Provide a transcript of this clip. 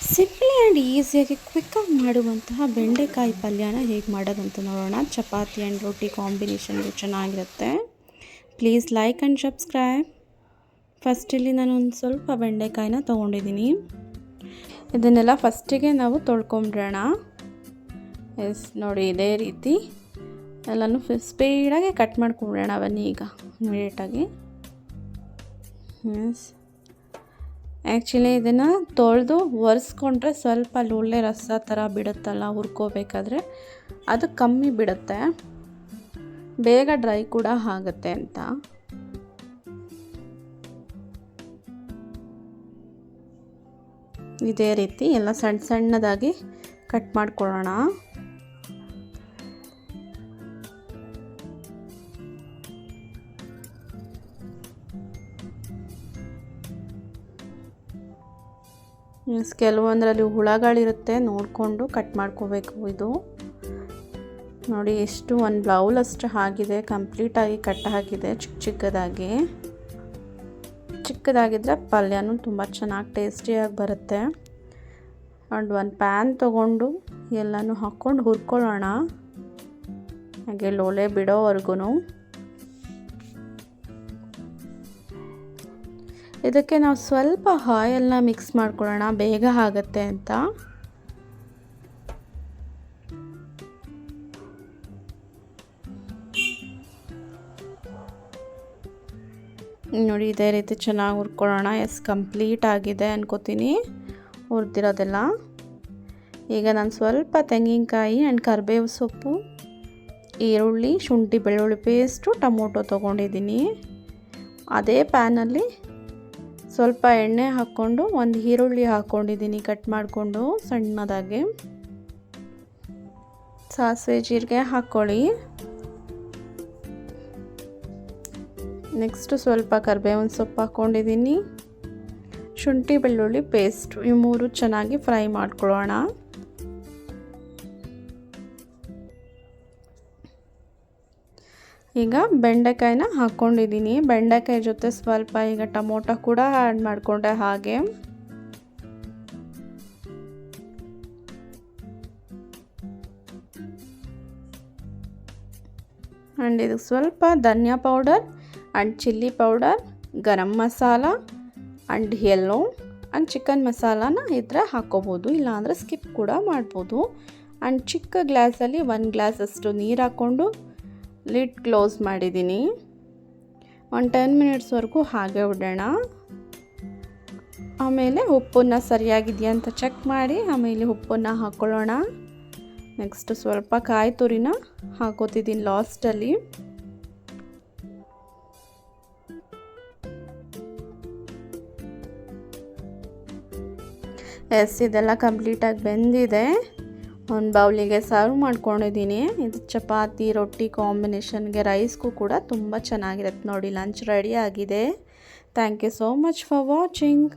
Simply and ಈಸಿಯಾಗಿ ಕ್ವಿಕ್ಕಾಗಿ ಮಾಡುವಂತಹ ಬೆಂಡೆಕಾಯಿ ಪಲ್ಯನ ಹೇಗೆ ಮಾಡೋದಂತ ನೋಡೋಣ. ಚಪಾತಿ ಆ್ಯಂಡ್ ರೊಟ್ಟಿ ಕಾಂಬಿನೇಷನ್ಗೆ ಚೆನ್ನಾಗಿರುತ್ತೆ. Please like and subscribe first ಇಲ್ಲಿ ನಾನು ಒಂದು ಸ್ವಲ್ಪ ಬೆಂಡೆಕಾಯಿನ ತೊಗೊಂಡಿದ್ದೀನಿ. ಇದನ್ನೆಲ್ಲ ಫಸ್ಟಿಗೆ ನಾವು ತೊಳ್ಕೊಂಬಿಡೋಣ ಎಸ್ ನೋಡಿ ಇದೇ ರೀತಿ. ಎಲ್ಲನೂ ಸ್ಪೀಡಾಗಿ ಕಟ್ ಮಾಡ್ಕೊಂಬಿಡೋಣ ಬನ್ನಿ ಈಗ. ಇಮಿಡಿಯೇಟಾಗಿ ಎಸ್ ಆ್ಯಕ್ಚುಲಿ ಇದನ್ನು ತೊಳೆದು ಒರೆಸ್ಕೊಂಡ್ರೆ ಸ್ವಲ್ಪ ಅಲ್ಲಿ ಒಳ್ಳೆ ರಸ ಥರ ಬಿಡುತ್ತಲ್ಲ ಹುರ್ಕೋಬೇಕಾದ್ರೆ ಅದು ಕಮ್ಮಿ ಬಿಡುತ್ತೆ. ಬೇಗ ಡ್ರೈ ಕೂಡ ಆಗುತ್ತೆ ಅಂತ. ಇದೇ ರೀತಿ ಎಲ್ಲ ಸಣ್ಣ ಸಣ್ಣದಾಗಿ ಕಟ್ ಮಾಡ್ಕೊಳ್ಳೋಣ. ಕೆಲವೊಂದರಲ್ಲಿ ಹುಳಗಳಿರುತ್ತೆ, ನೋಡಿಕೊಂಡು ಕಟ್ ಮಾಡ್ಕೋಬೇಕು ಇದು. ನೋಡಿ, ಎಷ್ಟು ಒಂದು ಬ್ಲೌಲ್ ಅಷ್ಟು ಆಗಿದೆ ಕಂಪ್ಲೀಟಾಗಿ ಕಟ್ ಹಾಕಿದೆ ಚಿಕ್ಕ ಚಿಕ್ಕದಾಗಿ. ಚಿಕ್ಕದಾಗಿದ್ದರೆ ಪಲ್ಯನೂ ತುಂಬ ಚೆನ್ನಾಗಿ ಟೇಸ್ಟಿಯಾಗಿ ಬರುತ್ತೆ. ಆ್ಯಂಡ್ ಒಂದು ಪ್ಯಾನ್ ತೊಗೊಂಡು ಎಲ್ಲನೂ ಹಾಕ್ಕೊಂಡು ಹುರ್ಕೊಳ್ಳೋಣ. ಹಾಗೆ ಲೋಲೆ ಬಿಡೋವರೆಗೂ ಇದಕ್ಕೆ ನಾವು ಸ್ವಲ್ಪ ಆಯಲ್ನ ಮಿಕ್ಸ್ ಮಾಡ್ಕೊಳ್ಳೋಣ, ಬೇಗ ಆಗುತ್ತೆ ಅಂತ. ನೋಡಿ, ಇದೇ ರೀತಿ ಚೆನ್ನಾಗಿ ಹುರ್ಕೊಳ್ಳೋಣ. ಎಸ್ ಕಂಪ್ಲೀಟ್ ಆಗಿದೆ ಅನ್ಕೋತೀನಿ, ಹುರ್ದಿರೋದೆಲ್ಲ. ಈಗ ನಾನು ಸ್ವಲ್ಪ ತೆಂಗಿನಕಾಯಿ ಆ್ಯಂಡ್ ಕರಿಬೇವು ಸೊಪ್ಪು, ಈರುಳ್ಳಿ, ಶುಂಠಿ ಬೆಳ್ಳುಳ್ಳಿ ಪೇಸ್ಟು ಟೊಮೊಟೊ ತೊಗೊಂಡಿದ್ದೀನಿ. ಅದೇ ಪ್ಯಾನಲ್ಲಿ ಸ್ವಲ್ಪ ಎಣ್ಣೆ ಹಾಕ್ಕೊಂಡು ಒಂದು ಈರುಳ್ಳಿ ಹಾಕ್ಕೊಂಡಿದ್ದೀನಿ ಕಟ್ ಮಾಡಿಕೊಂಡು ಸಣ್ಣದಾಗಿ. ಸಾಸಿವೆ ಜೀರಿಗೆ ಹಾಕ್ಕೊಳ್ಳಿ. ನೆಕ್ಸ್ಟು ಸ್ವಲ್ಪ ಕರಿಬೇವಿನ ಸೊಪ್ಪು ಹಾಕ್ಕೊಂಡಿದ್ದೀನಿ ಶುಂಠಿ ಬೆಳ್ಳುಳ್ಳಿ ಪೇಸ್ಟ್, ಈ ಮೂರು ಚೆನ್ನಾಗಿ ಫ್ರೈ ಮಾಡ್ಕೊಳ್ಳೋಣ. ಈಗ ಬೆಂಡೆಕಾಯಿನ ಹಾಕ್ಕೊಂಡಿದ್ದೀನಿ. ಬೆಂಡೆಕಾಯಿ ಜೊತೆ ಸ್ವಲ್ಪ ಈಗ ಟೊಮೊಟೊ ಕೂಡ ಆ್ಯಡ್ ಮಾಡಿಕೊಂಡೆ ಹಾಗೆ. ಆ್ಯಂಡ್ ಇದಕ್ಕೆ ಸ್ವಲ್ಪ ಧನಿಯಾ powder and chilli powder, garam masala and yellow and chicken ಮಸಾಲಾನ ಇದ್ರೆ ಹಾಕ್ಕೋಬೋದು. ಇಲ್ಲಾಂದರೆ ಸ್ಕಿಪ್ ಕೂಡ ಮಾಡ್ಬೋದು. ಆ್ಯಂಡ್ ಚಿಕ್ಕ ಗ್ಲಾಸಲ್ಲಿ ಒಂದು ಗ್ಲಾಸ್ ಅಷ್ಟು ನೀರು ಹಾಕ್ಕೊಂಡು ಲಿಡ್ ಕ್ಲೋಸ್ ಮಾಡಿದ್ದೀನಿ. ಒಂದು ಟೆನ್ ಮಿನಿಟ್ಸ್ವರೆಗೂ ಹಾಗೆ ಉಡೋಣ ಆಮೇಲೆ ಉಪ್ಪನ್ನು ಸರಿಯಾಗಿದೆಯಾ ಅಂತ ಚೆಕ್ ಮಾಡಿ, ಆಮೇಲೆ ಉಪ್ಪನ್ನು ಹಾಕ್ಕೊಳ್ಳೋಣ ನೆಕ್ಸ್ಟ್ ಸ್ವಲ್ಪ ಕಾಯಿ ತುರಿನ ಹಾಕೋತಿದ್ದೀನಿ ಲಾಸ್ಟಲ್ಲಿ ಎಸ್ ಇದೆಲ್ಲ ಕಂಪ್ಲೀಟಾಗಿ ಬೆಂದಿದೆ. ಒಂದು ಬೌಲಿಗೆ ಸರ್ವ್ ಮಾಡ್ಕೊಂಡಿದ್ದೀನಿ. ಇದು ಚಪಾತಿ, ರೊಟ್ಟಿ ಕಾಂಬಿನೇಷನ್ಗೆ ರೈಸ್ಗೂ ಕೂಡ ತುಂಬ ಚೆನ್ನಾಗಿರುತ್ತೆ ನೋಡಿ ಲಂಚ್ ರೆಡಿ ಆಗಿದೆ. Thank you so much for watching